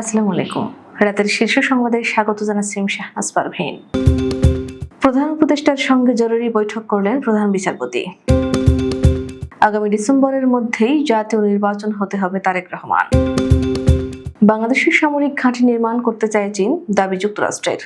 আসসালামু আলাইকুম। রাতের শীর্ষ সংবাদে স্বাগত জানাচ্ছি শাহনাজ পারভীন। প্রধান উপদেষ্টার সঙ্গে জরুরি বৈঠক করলেন প্রধান বিচারপতি। আগামী ডিসেম্বরের মধ্যেই জাতীয় নির্বাচন হতে হবে তারেক রহমান। বাংলাদেশের সামরিক ঘাঁটি নির্মাণ করতে চায় চীন, দাবি যুক্তরাষ্ট্রের।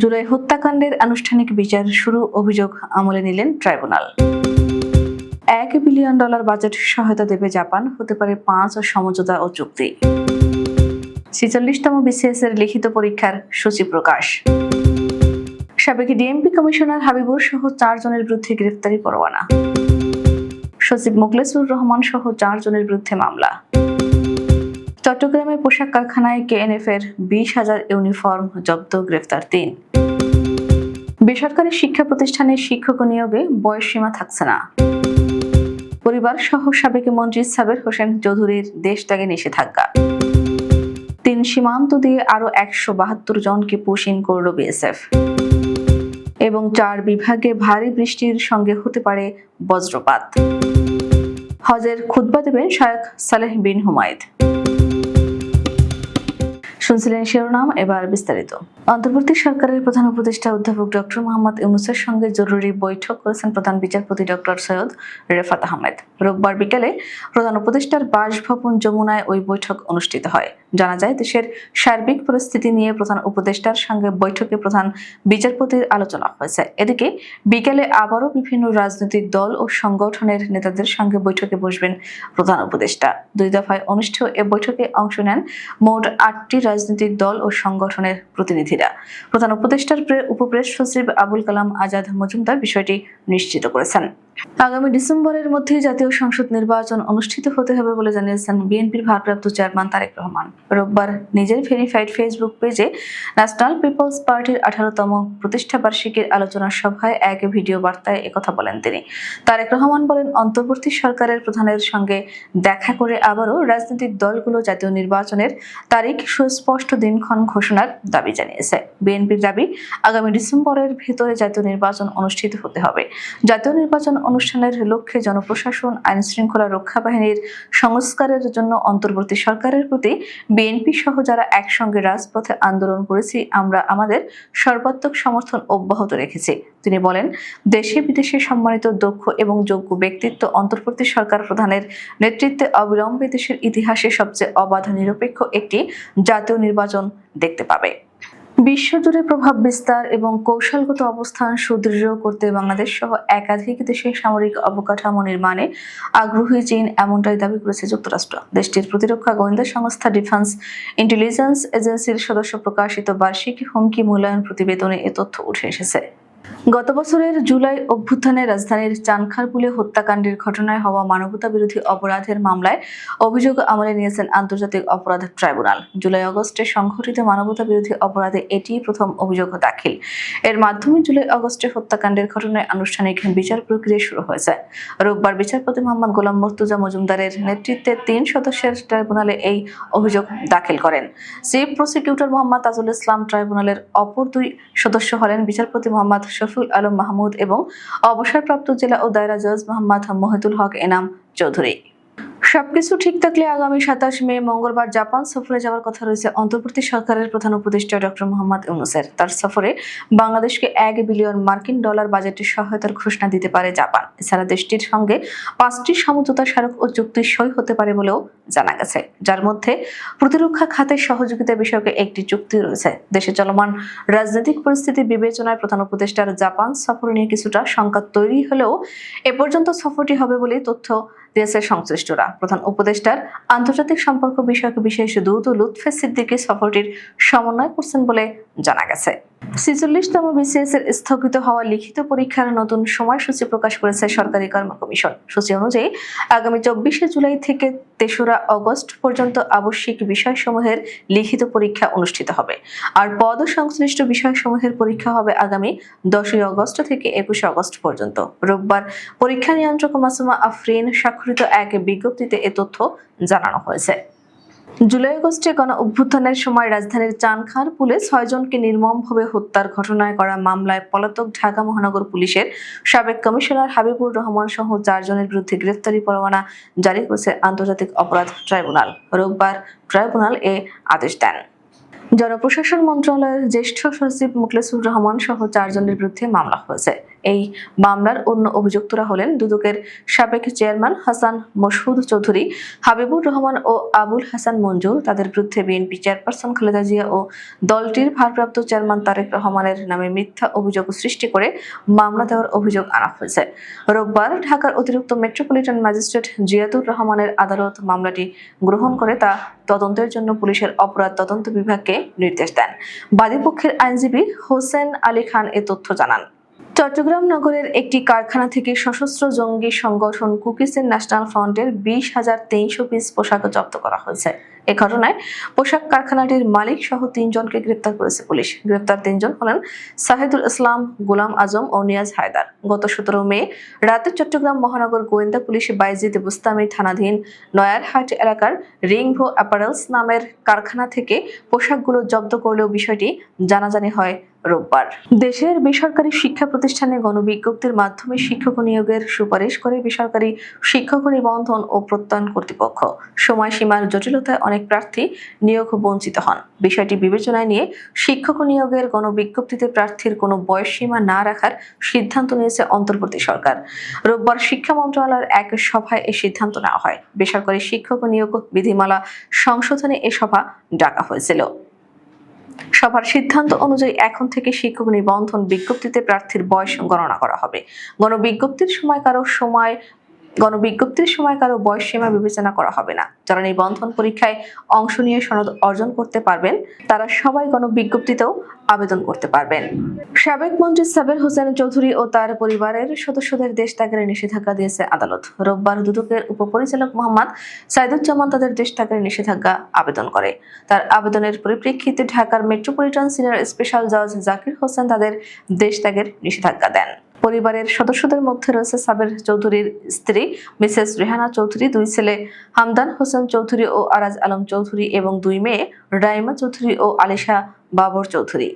জুলাই হত্যাকাণ্ডের আনুষ্ঠানিক বিচার শুরু অভিযোগ আমলে নিলেন ট্রাইব্যুনাল। এক বিলিয়ন ডলার বাজেট সহায়তা দেবে জাপান, হতে পারে পাঁচ সমঝোতা ও চুক্তি। ছেচল্লিশতম বিসিএস এর লিখিত পরীক্ষার সূচি প্রকাশ। সাবেক ডিএমপি কমিশনার হাবিবুর সহ চারজনের বিরুদ্ধে গ্রেফতারি পরোয়ানা। সচিব মোখলেসুর রহমান সহ চারজনের বিরুদ্ধে মামলা। চট্টগ্রামে পোশাক কারখানায় কেএনএফ এর বিশ হাজার ইউনিফর্ম জব্দ, গ্রেফতার তিন। বেসরকারি শিক্ষা প্রতিষ্ঠানে শিক্ষক নিয়োগে বয়স সীমা থাকছে না। পরিবার সহ সাবেক মন্ত্রী সাবের হোসেন চৌধুরীর দেশ ত্যাগে নিষেধাজ্ঞা। তিন সীমান্ত দিয়ে আরও একশো বাহাত্তর জনকে পুশিন করল বিএসএফ। এবং চার বিভাগে ভারী বৃষ্টির সঙ্গে হতে পারে বজ্রপাত। হজের খুদ্া দেবেন শায়ক সালেহ বিন হুমায়দ। শুনছিলেন শিরোনাম, এবার বিস্তারিত। অন্তর্বর্তী সরকারের প্রধান উপদেষ্টা অধ্যাপক ডক্টর মোহাম্মদ ইউনুসের সঙ্গে জরুরি বৈঠক করেছেন প্রধান বিচারপতি ডক্টর সৈয়দ রেফাত আহমেদ। রোববার বিকেলে প্রধান উপদেষ্টার বাসভবন যমুনায় ওই বৈঠক অনুষ্ঠিত হয়। জানা যায়, দেশের সার্বিক পরিস্থিতি নিয়ে প্রধান উপদেষ্টার সঙ্গে বৈঠকে প্রধান বিচারপতির আলোচনা হয়েছে। এদিকে বিকেলে আবারও বিভিন্ন রাজনৈতিক দল ও সংগঠনের নেতাদের সঙ্গে বৈঠকে বসবেন প্রধান উপদেষ্টা। দুই দফায় অনুষ্ঠেয় এ বৈঠকে অংশ নেন মোট আটটি রাজনৈতিক দল ও সংগঠনের প্রতিনিধিরা প্রধান উপদেষ্টার প্রে- উপপ্রেস সচিব আবুল কালাম আজাদ মজুমদার বিষয়টি নিশ্চিত করেছেন। আগামী ডিসেম্বরের মধ্যে জাতীয় সংসদ নির্বাচন অনুষ্ঠিত হতে হবে বলে জানিয়েছেন বিএনপির ভারপ্রাপ্ত চেয়ারম্যান তারেক রহমান। রোববার নিজের ভেরিফাইড ফেসবুক পেজে ন্যাশনাল পিপলস পার্টির আঠারোতম প্রতিষ্ঠা বার্ষিকীর আলোচনা সভায় এক ভিডিও বার্তায় একথা বলেন তিনি। তারেক রহমান বলেন, অন্তর্বর্তী সরকারের প্রধানের সঙ্গে দেখা করে আবারও রাজনৈতিক দলগুলো জাতীয় নির্বাচনের তারিখ সুস্পষ্ট দিনক্ষণ ঘোষণার দাবি জানিয়েছে। বিএনপির দাবি, আগামী ডিসেম্বরের ভেতরে জাতীয় নির্বাচন অনুষ্ঠিত হতে হবে। জাতীয় নির্বাচন অনুষ্ঠানের লক্ষ্যে জনপ্রশাসন আইন শৃঙ্খলা রক্ষা বাহিনীর সংস্কারের জন্য অন্তর্বর্তী সরকারের প্রতি বিএনপি সহ যারা একসঙ্গে রাজপথে আন্দোলন করেছি, আমরা আমাদের সর্বাত্মক সমর্থন অব্যাহত রেখেছি। তিনি বলেন, দেশে বিদেশে সম্মানিত, দক্ষ এবং যোগ্য ব্যক্তিত্ব অন্তর্বর্তী সরকার প্রধানের নেতৃত্বে অবিলম্বে দেশের ইতিহাসে সবচেয়ে অবাধ নিরপেক্ষ একটি জাতীয় নির্বাচন দেখতে পাবে। বিশ্বজুড়ে প্রভাব বিস্তার এবং কৌশলগত অবস্থান সুদৃঢ় করতে বাংলাদেশ সহ একাধিক দেশের সামরিক অবকাঠামো নির্মাণে আগ্রহী চীন এমনটাই দাবি করেছে যুক্তরাষ্ট্র। দেশটির প্রতিরক্ষা গোয়েন্দা সংস্থা ডিফেন্স ইন্টেলিজেন্স এজেন্সির সদস্য প্রকাশিত বার্ষিক হুমকি মূল্যায়ন প্রতিবেদনে এ তথ্য উঠে এসেছে। গত বছরের জুলাই অভ্যুত্থানে রাজধানীর চানখারপুলে হত্যাকাণ্ডের ঘটনায় হওয়া মানবতা বিরোধী অপরাধের মামলায় অভিযোগ আমলে নিয়েছেন আন্তর্জাতিক অপরাধ ট্রাইব্যুনাল। জুলাই আগস্টে সংঘটিত মানবতা বিরোধী অপরাধে এটি প্রথম অভিযোগ দাখিল। এর মাধ্যমে জুলাই আগস্টে হত্যাকাণ্ডের ঘটনায় আনুষ্ঠানিক বিচার প্রক্রিয়া শুরু হয়েছে। রোববার বিচারপতি মোহাম্মদ গোলাম মর্তুজা মজুমদারের নেতৃত্বে তিন সদস্যের ট্রাইব্যুনালে এই অভিযোগ দাখিল করেন। চিফ প্রসিকিউটর মোহাম্মদ তাজুল ইসলাম ট্রাইব্যুনালের অপর দুই সদস্য হলেন বিচারপতি মোহাম্মদ শফিউল আলম মাহমুদ এবং অবসরপ্রাপ্ত জেলা ও দায়রা জজ মোহাম্মদ মহিতুল হক এনাম চৌধুরী। সবকিছু ঠিক থাকলে আগামী সাতাশ মে, মঙ্গলবার জাপান সফরে যাওয়ার কথা রয়েছে অন্তর্বর্তী সরকারের প্রধান উপদেষ্টা ডক্টর মোহাম্মদ ইউনুসের। তার সফরে বাংলাদেশকে এক বিলিয়ন মার্কিন ডলার বাজেটের সহায়তার ঘোষণা দিতে পারে জাপান। এছাড়া দেশটির সঙ্গে পাঁচটি সমঝোতা স্মারক ও চুক্তি সই হতে পারে বলেও জানা গেছে। যার মধ্যে প্রতিরক্ষা খাতের সহযোগিতা বিষয়কে একটি চুক্তি রয়েছে। দেশে চলমান রাজনৈতিক পরিস্থিতি বিবেচনায় প্রধান উপদেষ্টার জাপান সফর নিয়ে কিছুটা শঙ্কা তৈরি হলেও এ পর্যন্ত সফরটি হবে বলে তথ্য দিয়েছে সংশ্লিষ্টরা। প্রধান উপদেষ্টার আন্তর্জাতিক সম্পর্ক বিষয়ক বিশেষ দূত লুৎফে সিদ্দিকি সফরটির সমন্বয় করছেন বলে জানা গেছে। ছিচল্লিশতম বিসিএস এর স্থগিত হওয়া লিখিত পরীক্ষার নতুন সময়সূচি প্রকাশ করেছে সরকারি কর্ম কমিশন। সূচি অনুযায়ী আগামী চব্বিশে জুলাই থেকে তেসরা অগস্ট পর্যন্ত আবশ্যিক বিষয়সমূহের লিখিত পরীক্ষা অনুষ্ঠিত হবে। আর পদ সংশ্লিষ্ট বিষয়সমূহের পরীক্ষা হবে আগামী দশই অগস্ট থেকে একুশে অগস্ট পর্যন্ত। রোববার পরীক্ষা নিয়ন্ত্রক মাসুমা আফরিন স্বাক্ষরিত এক বিজ্ঞপ্তিতে এ তথ্য জানানো হয়েছে। জুলাই আগস্টে গণ অভ্যুত্থানের সময় রাজধানীর চানখার পুলে ছয়জনকে নির্মমভাবে হত্যার ঘটনায় করা মামলায় পলাতক ঢাকা মহানগর পুলিশের সাবেক কমিশনার হাবিবুর রহমান সহ চারজনের বিরুদ্ধে গ্রেফতারি পরোয়ানা জারি করেছে আন্তর্জাতিক অপরাধ ট্রাইব্যুনাল। রোববার ট্রাইব্যুনাল এ আদেশ দেন। জনপ্রশাসন মন্ত্রণালয়ের জ্যেষ্ঠ সচিব মুখলেসুর রহমান সহ চারজনের বিরুদ্ধে মামলা হয়েছে। এই মামলার অন্য অভিযুক্তরা হলেন দুদকের সাবেক চেয়ারম্যান হাসান মশহুদ চৌধুরী, হাবিবুর রহমান ও আবুল হাসান মঞ্জুর। তাদের বিরুদ্ধে বিএনপি চেয়ারপারসন খালেদা জিয়া ও দলটির ভারপ্রাপ্ত চেয়ারম্যান তারেক রহমানের নামে মিথ্যা অভিযোগ সৃষ্টি করে মামলা দেওয়ার অভিযোগ আনা হয়েছে। রোববার ঢাকার অতিরিক্ত মেট্রোপলিটন ম্যাজিস্ট্রেট জিয়াদুর রহমানের আদালত মামলাটি গ্রহণ করে তা তদন্তের জন্য পুলিশের অপরাধ তদন্ত বিভাগকে নির্দেশ দেন। বাদীপক্ষের আইনজীবী হোসেন আলী খান এ তথ্য জানান। চট্টগ্রাম নগরের একটি কারখানা থেকে সশস্ত্র জঙ্গি সংগঠন কুকিসের ন্যাশনাল ফ্রন্টের বিশ হাজার তিনশো পিস পোশাক জব্দ করা হয়েছে। এ ঘটনায় পোশাক কারখানাটির মালিক সহ তিনজনকে গ্রেপ্তার করেছে পুলিশ। গ্রেপ্তার তিনজন হলেন সাহেদুল ইসলাম, গোলাম আজম ও নিয়াজ হায়দার। গত সতেরো মে রাতে চট্টগ্রাম মহানগর গোয়েন্দা পুলিশ বাইজিদ বুস্তামি থানাধীন নয়ারহাট এলাকার রিংভো অ্যাপারেলস নামের কারখানা থেকে পোশাকগুলো জব্দ করলেও বিষয়টি জানাজানি হয় রোববার। দেশের বেসরকারি শিক্ষা প্রতিষ্ঠানে গণবিজ্ঞপ্তির মাধ্যমে শিক্ষক নিয়োগের সুপারিশ করে বেসরকারি শিক্ষক নিবন্ধন ও প্রত্যয়ন কর্তৃপক্ষ। সময়সীমার জটিলতায় অনেক প্রার্থী নিয়োগ বঞ্চিত হন। বিষয়টি বিবেচনায় নিয়ে শিক্ষক নিয়োগের গণবিজ্ঞপ্তিতে প্রার্থীর কোনো বয়সসীমা না রাখার সিদ্ধান্ত নিয়েছে অন্তর্বর্তী সরকার। রোববার শিক্ষা মন্ত্রণালয়ের এক সভায় এই সিদ্ধান্ত নেওয়া হয়। বেসরকারি শিক্ষক নিয়োগ বিধিমালা সংশোধনে এ সভা ডাকা হয়েছিল। সভার সিদ্ধান্ত অনুযায়ী এখন থেকে শিক্ষক নিবন্ধন বিজ্ঞপ্তিতে প্রার্থীর বয়স গণনা করা হবে। গণবিজ্ঞপ্তির সময় কারও সময় গণবিজ্ঞপ্তির সময় কারও বয়স সীমা বিবেচনা করা হবে না। যারা নিবন্ধন পরীক্ষায় অংশ নিয়ে সনদ অর্জন করতে পারবেন, তারা সবাই গণবিজ্ঞপ্তিতেও আবেদন করতে পারবেন। সাবেক মন্ত্রী সাবের হোসেন চৌধুরী ও তার পরিবারের সদস্যদের দেশ ত্যাগের নিষেধাজ্ঞা দিয়েছে আদালত। রোববার দুদকের উপপরিচালক মোহাম্মদ সাইদুজ্জামান তাদের দেশ ত্যাগের নিষেধাজ্ঞা আবেদন করে। তার আবেদনের পরিপ্রেক্ষিতে ঢাকার মেট্রোপলিটন সিনিয়র স্পেশাল জজ জাকির হোসেন তাদের দেশ ত্যাগের নিষেধাজ্ঞা দেন। পরিবারের সদস্যদের মধ্যে রয়েছে সাবের চৌধুরীর স্ত্রী, মিসেস রেহানা চৌধুরী, দুই ছেলে হামদান হোসেন চৌধুরী ও আরাজ আলম চৌধুরী এবং দুই মেয়ে। রাইমা চৌধুরী ও আলিশা বাবর চৌধুরী।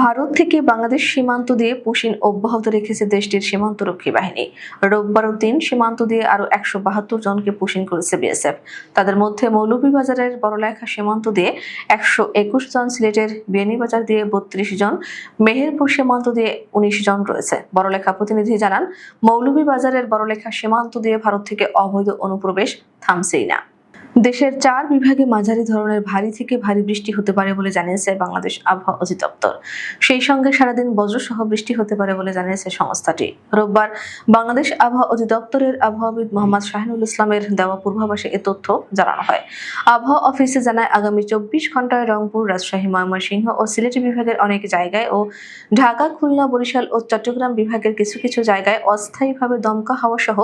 ভারত থেকে বাংলাদেশ সীমান্ত দিয়ে পুশিন অব্যাহত রেখেছে দেশটির সীমান্তরক্ষী বাহিনী। রোববারও দিন সীমান্ত দিয়ে আরও একশো বাহাত্তর জনকে পুশিন করেছে বিএসএফ। তাদের মধ্যে মৌলভীবাজারের বড়লেখা সীমান্ত দিয়ে একশো একুশ জন, সিলেটের বিয়ানীবাজার দিয়ে বত্রিশ জন, মেহেরপুর সীমান্ত দিয়ে উনিশ জন রয়েছে। বড়লেখা প্রতিনিধি জানান, মৌলভীবাজারের বড়লেখা সীমান্ত দিয়ে ভারত থেকে অবৈধ অনুপ্রবেশ থামছেই না। দেশের চার বিভাগে মাঝারি ধরনের ভারী থেকে ভারী বৃষ্টি হতে পারে বলে জানিয়েছে বাংলাদেশ আবহাওয়া অধিদপ্তর। সেই সঙ্গে সারাদিন বজ্রসহ বৃষ্টি হতে পারে বলে জানিয়েছে সংস্থাটি। রোববার বাংলাদেশ আবহাওয়া অধিদপ্তরের আবহাওয়াবিদ মোহাম্মদ শাহিনুল ইসলামের দেওয়া পূর্বাভাসে এ তথ্য জানানো হয়। আবহাওয়া অফিসে জানায়, আগামী চব্বিশ ঘন্টায় রংপুর, রাজশাহী, ময়মনসিংহ ও সিলেট বিভাগের অনেক জায়গায় ও ঢাকা, খুলনা, বরিশাল ও চট্টগ্রাম বিভাগের কিছু কিছু জায়গায় অস্থায়ীভাবে দমকা হাওয়া সহ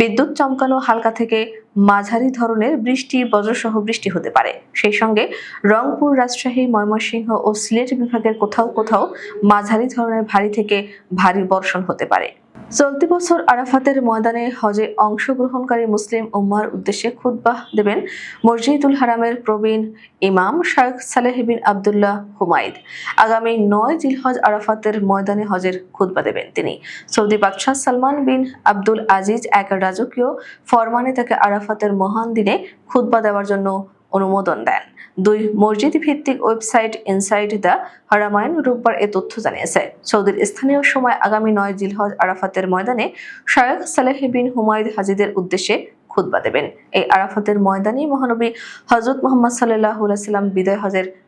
বিদ্যুৎ চমকানো হালকা থেকে মাঝারি ধরনের বৃষ্টি, বজ্রসহ বৃষ্টি হতে পারে। সেই সঙ্গে রংপুর, রাজশাহী, ময়মনসিংহ ও সিলেট বিভাগের কোথাও কোথাও মাঝারি ধরনের ভারী থেকে ভারী বর্ষণ হতে পারে। চলতি বছর আরাফাতের ময়দানে হজে অংশগ্রহণকারী মুসলিম উম্মার উদ্দেশ্যে খুতবাহ দেবেন মসজিদুল হারামের প্রবীণ ইমাম শায়েখ সালেহ বিন আবদুল্লাহ হুমায়দ আগামী নয় জিলহজ আরাফাতের ময়দানে হজের খুতবা দেবেন তিনি। সৌদি বাদশাহ সালমান বিন আব্দুল আজিজ এক রাজকীয় ফরমানে তাকে আরাফাতের মহান দিনে খুতবা দেওয়ার জন্য অনুমোদন দেন। দুই মসজিদ ভিত্তিক ওয়েবসাইট ইনসাইড দ্য হারামায়ন রোববার এ তথ্য জানিয়েছে। সৌদির স্থানীয় সময় আগামী নয় জিলহজ আরাফাতের ময়দানে শায়েখ সালেহ বিন হুমায়দ হাজিদের উদ্দেশ্যে খুতবা দেবেন। এই আরাফাতের ময়দানে মহানবী হজরত মোহাম্মদ সাল্লাহ সাল্লাম বিদায় হজের